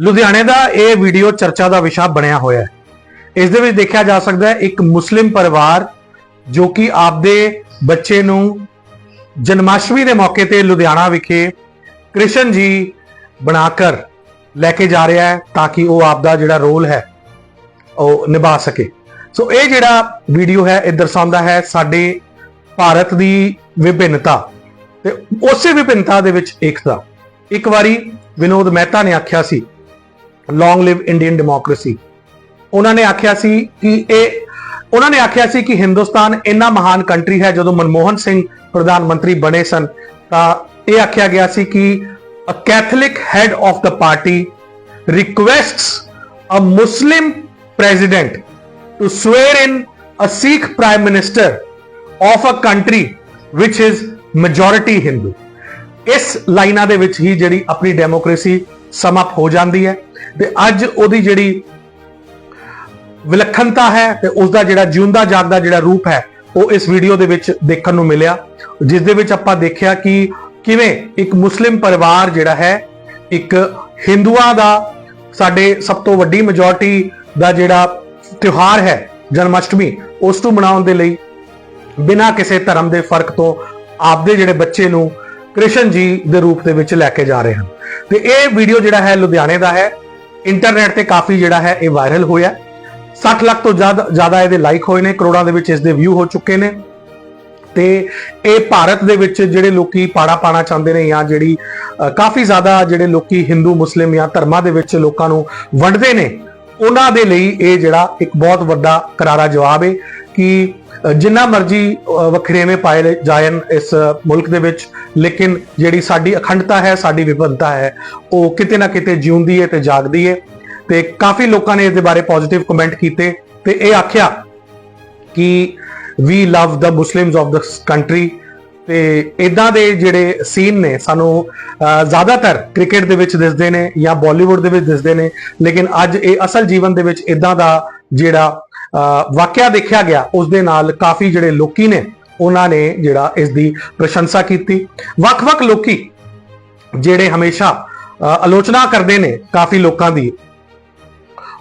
ਲੁਧਿਆਣੇ ਦਾ ਇਹ ਵੀਡੀਓ ਚਰਚਾ ਦਾ ਵਿਸ਼ਾ ਬਣਿਆ ਹੋਇਆ ਹੈ। ਇਸ ਦੇ ਵਿੱਚ ਦੇਖਿਆ ਜਾ ਸਕਦਾ ਹੈ, ਇੱਕ ਮੁਸਲਿਮ ਪਰਿਵਾਰ ਜੋ ਕਿ ਆਪਦੇ ਬੱਚੇ ਨੂੰ ਜਨਮਾਸ਼ਟਮੀ ਦੇ ਮੌਕੇ ਤੇ ਲੁਧਿਆਣਾ ਵਿਖੇ ਕ੍ਰਿਸ਼ਨ ਜੀ ਬਣਾ ਬਣਾਕਰ ਲੈ ਕੇ ਜਾ ਰਿਹਾ ਹੈ ਤਾਂ ਕਿ ਉਹ ਆਪਦਾ ਜਿਹੜਾ ਰੋਲ ਹੈ, ਉਹ ਨਿਭਾ ਸਕੇ। ਸੋ ਇਹ ਜਿਹੜਾ ਵੀਡੀਓ ਹੈ, ਇਹ ਦਰਸਾਉਂਦਾ ਹੈ ਸਾਡੇ ਭਾਰਤ ਦੀ ਵਿਭਿੰਨਤਾ ਤੇ ਉਸੇ ਵਿਭਿੰਨਤਾ ਦੇ ਵਿੱਚ ਏਕਤਾ। ਇੱਕ ਵਾਰੀ ਵਿਨੋਦ ਮਹਿਤਾ ਨੇ ਆਖਿਆ ਸੀ ਲੌਂਗ ਲਿਵ ਇੰਡੀਅਨ ਡੈਮੋਕ੍ਰੇਸੀ ਉਹਨਾਂ ਨੇ ਆਖਿਆ ਸੀ ਕਿ ਇਹ, ਉਹਨਾਂ ਨੇ ਆਖਿਆ ਸੀ ਕਿ ਹਿੰਦੁਸਤਾਨ ਇੰਨਾ ਮਹਾਨ ਕੰਟਰੀ ਹੈ, ਜਦੋਂ ਮਨਮੋਹਨ ਸਿੰਘ ਪ੍ਰਧਾਨ ਮੰਤਰੀ ਬਣੇ ਸਨ, ਤਾਂ ਇਹ ਆਖਿਆ ਗਿਆ ਸੀ ਕਿ a Catholic head of the party requests a Muslim president to swear in a Sikh prime minister of a country which is majority Hindu. ਇਸ ਲਾਈਨਾਂ ਦੇ ਵਿੱਚ ਹੀ ਜਿਹੜੀ ਆਪਣੀ ਡੈਮੋਕ੍ਰੇਸੀ ਸਮਾਪਤ ਹੋ ਜਾਂਦੀ ਹੈ ਤੇ ਅੱਜ ਉਹਦੀ ਜਿਹੜੀ ਵਿਲੱਖਣਤਾ ਹੈ ਤੇ ਉਸ ਦਾ ਜਿਹੜਾ ਜਿਉਂਦਾ ਜਾਗਦਾ ਜਿਹੜਾ ਰੂਪ ਹੈ, ਉਹ ਇਸ ਵੀਡੀਓ ਦੇ ਵਿੱਚ ਦੇਖਣ ਨੂੰ ਮਿਲਿਆ। ਜਿਸ ਦੇ ਵਿੱਚ ਆਪਾਂ ਦੇਖਿਆ ਕਿ ਕਿਵੇਂ ਇੱਕ ਮੁਸਲਿਮ ਪਰਿਵਾਰ ਜਿਹੜਾ ਹੈ, ਇੱਕ ਹਿੰਦੂਆਂ ਦਾ ਸਾਡੇ ਸਭ ਤੋਂ ਵੱਡੀ ਮੈਜੋਰਟੀ ਦਾ ਜਿਹੜਾ ਤਿਉਹਾਰ ਹੈ ਜਨਮਾਸ਼ਟਮੀ ਉਸ ਨੂੰ ਮਨਾਉਣ ਦੇ ਲਈ ਬਿਨਾਂ ਕਿਸੇ ਧਰਮ ਦੇ ਫ਼ਰਕ ਤੋਂ ਆਪਦੇ ਜਿਹੜੇ ਬੱਚੇ ਨੂੰ ਕ੍ਰਿਸ਼ਨ ਜੀ ਦੇ ਰੂਪ ਦੇ ਵਿੱਚ ਲੈ ਕੇ ਜਾ ਰਹੇ ਹਨ। ਤੇ ਇਹ ਵੀਡੀਓ ਜਿਹੜਾ ਹੈ ਲੁਧਿਆਣੇ ਦਾ ਹੈ। ਇੰਟਰਨੈਟ ਤੇ ਕਾਫੀ ਜਿਹੜਾ ਹੈ ਇਹ ਵਾਇਰਲ ਹੋਇਆ 60 ਲੱਖ ਤੋਂ ਜ਼ਿਆਦਾ ਜ਼ਿਆਦਾ ਇਹਦੇ ਲਾਈਕ ਹੋਏ ਨੇ, ਕਰੋੜਾਂ ਦੇ ਵਿੱਚ ਇਸ ਦੇ ਵਿਊ ਹੋ ਚੁੱਕੇ ਨੇ। ਤੇ ਇਹ ਭਾਰਤ ਦੇ ਵਿੱਚ ਜਿਹੜੇ ਲੋਕੀ ਪਾੜਾ ਪਾਣਾ ਚਾਹੁੰਦੇ ਨੇ ਜਾਂ ਜਿਹੜੀ ਕਾਫੀ ਜ਼ਿਆਦਾ ਜਿਹੜੇ ਲੋਕੀ ਹਿੰਦੂ ਮੁਸਲਿਮ ਜਾਂ ਧਰਮਾਂ ਦੇ ਵਿੱਚ ਲੋਕਾਂ ਨੂੰ ਵੰਡਦੇ ਨੇ, ਉਹਨਾਂ ਦੇ ਲਈ ਇਹ ਜਿਹੜਾ ਇੱਕ ਬਹੁਤ ਵੱਡਾ ਕਰਾਰਾ ਜਵਾਬ ਹੈ ਕਿ ਜਿੰਨਾ ਮਰਜ਼ੀ ਵਖਰੇਵੇਂ ਪਾਏ ਲ- ਜਾਣ ਇਸ ਮੁਲਕ ਦੇ ਵਿੱਚ, ਲੇਕਿਨ ਜਿਹੜੀ ਸਾਡੀ ਅਖੰਡਤਾ ਹੈ, ਸਾਡੀ ਵਿਭਿੰਨਤਾ ਹੈ, ਉਹ ਕਿਤੇ ਨਾ ਕਿਤੇ ਜਿਉਂਦੀ ਹੈ ਤੇ ਜਾਗਦੀ ਹੈ ਤੇ ਕਾਫੀ ਲੋਕਾਂ ਨੇ ਇਸ ਦੇ ਬਾਰੇ ਪੋਜ਼ਿਟਿਵ ਕਮੈਂਟ ਕੀਤੇ ਤੇ ਇਹ ਆਖਿਆ ਕਿ we love the Muslims of this country ਤੇ ਇਦਾਂ ਦੇ ਜਿਹੜੇ ਸੀਨ ਨੇ, ਸਾਨੂੰ ਜ਼ਿਆਦਾਤਰ ਕ੍ਰਿਕਟ ਦੇ ਵਿੱਚ ਦਿਸਦੇ ਨੇ ਜਾਂ ਬਾਲੀਵੁੱਡ ਦੇ ਵਿੱਚ ਦਿਸਦੇ ਨੇ, ਲੇਕਿਨ ਅੱਜ ਇਹ ਅਸਲ ਜੀਵਨ ਦੇ ਵਿੱਚ ਇਦਾਂ ਦਾ ਜਿਹੜਾ ਵਾਕਿਆ ਦੇਖਿਆ ਗਿਆ ਉਸ ਦੇ ਨਾਲ ਕਾਫੀ ਜਿਹੜੇ ਲੋਕੀ ਨੇ ਉਹਨਾਂ ਨੇ ਜਿਹੜਾ ਇਸ ਦੀ ਪ੍ਰਸ਼ੰਸਾ ਕੀਤੀ। ਵੱਖ-ਵੱਖ ਲੋਕੀ ਜਿਹੜੇ ਹਮੇਸ਼ਾ ਆਲੋਚਨਾ ਕਰਦੇ ਨੇ ਕਾਫੀ ਲੋਕਾਂ ਦੀ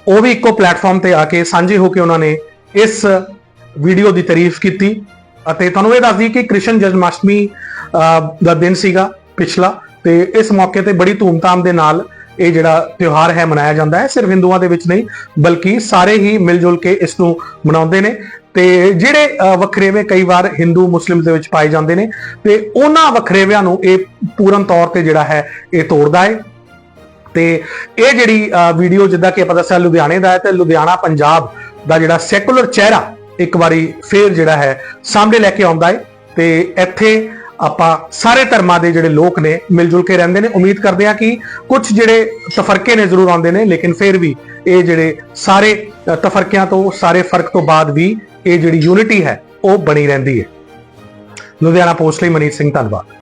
ਉਹ ਵੀ ਇੱਕੋ ਪਲੇਟਫਾਰਮ ਤੇ ਆ ਕੇ ਸਾਂਝੇ ਹੋ ਕੇ ਉਹਨਾਂ ਨੇ ਇਸ ਵੀਡੀਓ ਦੀ ਤਾਰੀਫ ਕੀਤੀ। ਅਤੇ ਤੁਹਾਨੂੰ ਇਹ ਦੱਸਦੀ ਕਿ ਕ੍ਰਿਸ਼ਨ ਜਨਮਾਸ਼ਟਮੀ ਅਹ, ਦਾ ਦਿਨ ਸੀਗਾ ਪਿਛਲਾ ਤੇ ਇਸ ਮੌਕੇ ਤੇ ਬੜੀ ਧੂਮਧਾਮ ਦੇ ਨਾਲ ਇਹ ਜਿਹੜਾ ਤਿਉਹਾਰ ਹੈ ਮਨਾਇਆ ਜਾਂਦਾ ਹੈ ਸਿਰਫ ਹਿੰਦੂਆਂ ਦੇ ਵਿੱਚ ਨਹੀਂ ਬਲਕਿ ਸਾਰੇ ਹੀ ਮਿਲ ਜੁਲ ਕੇ ਇਸ ਨੂੰ ਮਨਾਉਂਦੇ ਨੇ। ਤੇ ਜਿਹੜੇ ਅਹ, ਵਖਰੇਵੇਂ ਕਈ ਵਾਰ ਹਿੰਦੂ ਮੁਸਲਿਮ ਦੇ ਵਿੱਚ ਪਾਏ ਜਾਂਦੇ ਨੇ ਤੇ ਉਹਨਾਂ ਵਖਰੇਵਿਆਂ ਨੂੰ ਇਹ ਪੂਰਨ ਤੌਰ ਤੇ ਜਿਹੜਾ ਹੈ ਇਹ ਤੋੜਦਾ ਹੈ ਤੇ ਇਹ ਜਿਹੜੀ ਵੀਡੀਓ ਜਿੱਦਾਂ ਕਿ ਆਪਾਂ ਦੱਸਿਆ ਲੁਧਿਆਣੇ ਦਾ ਹੈ ਤੇ ਲੁਧਿਆਣਾ ਪੰਜਾਬ ਦਾ ਜਿਹੜਾ ਸੈਕੂਲਰ ਚਿਹਰਾ ਇੱਕ ਵਾਰੀ ਫੇਰ ਜਿਹੜਾ ਹੈ ਸਾਹਮਣੇ ਲੈ ਕੇ ਆਉਂਦਾ ਹੈ ਤੇ ਇੱਥੇ ਆਪਾਂ ਸਾਰੇ ਧਰਮਾਂ ਦੇ ਜਿਹੜੇ ਲੋਕ ਨੇ ਮਿਲ ਜੁਲ ਕੇ ਰਹਿੰਦੇ ਨੇ। ਉਮੀਦ ਕਰਦੇ ਹਾਂ ਕਿ ਕੁਝ ਜਿਹੜੇ ਤਫਰਕੇ ਨੇ ਜ਼ਰੂਰ ਆਉਂਦੇ ਨੇ, ਲੇਕਿਨ ਫਿਰ ਵੀ ਇਹ ਜਿਹੜੇ ਸਾਰੇ ਤਫਰਕਿਆਂ ਤੋਂ, ਸਾਰੇ ਫ਼ਰਕ ਤੋਂ ਬਾਅਦ ਵੀ ਇਹ ਜਿਹੜੀ ਯੂਨਿਟੀ ਹੈ, ਉਹ ਬਣੀ ਰਹਿੰਦੀ ਹੈ। ਲੁਧਿਆਣਾ ਪੋਸਟ ਲਈ ਮਨੀਤ ਸਿੰਘ ਧੰਨਵਾਦ।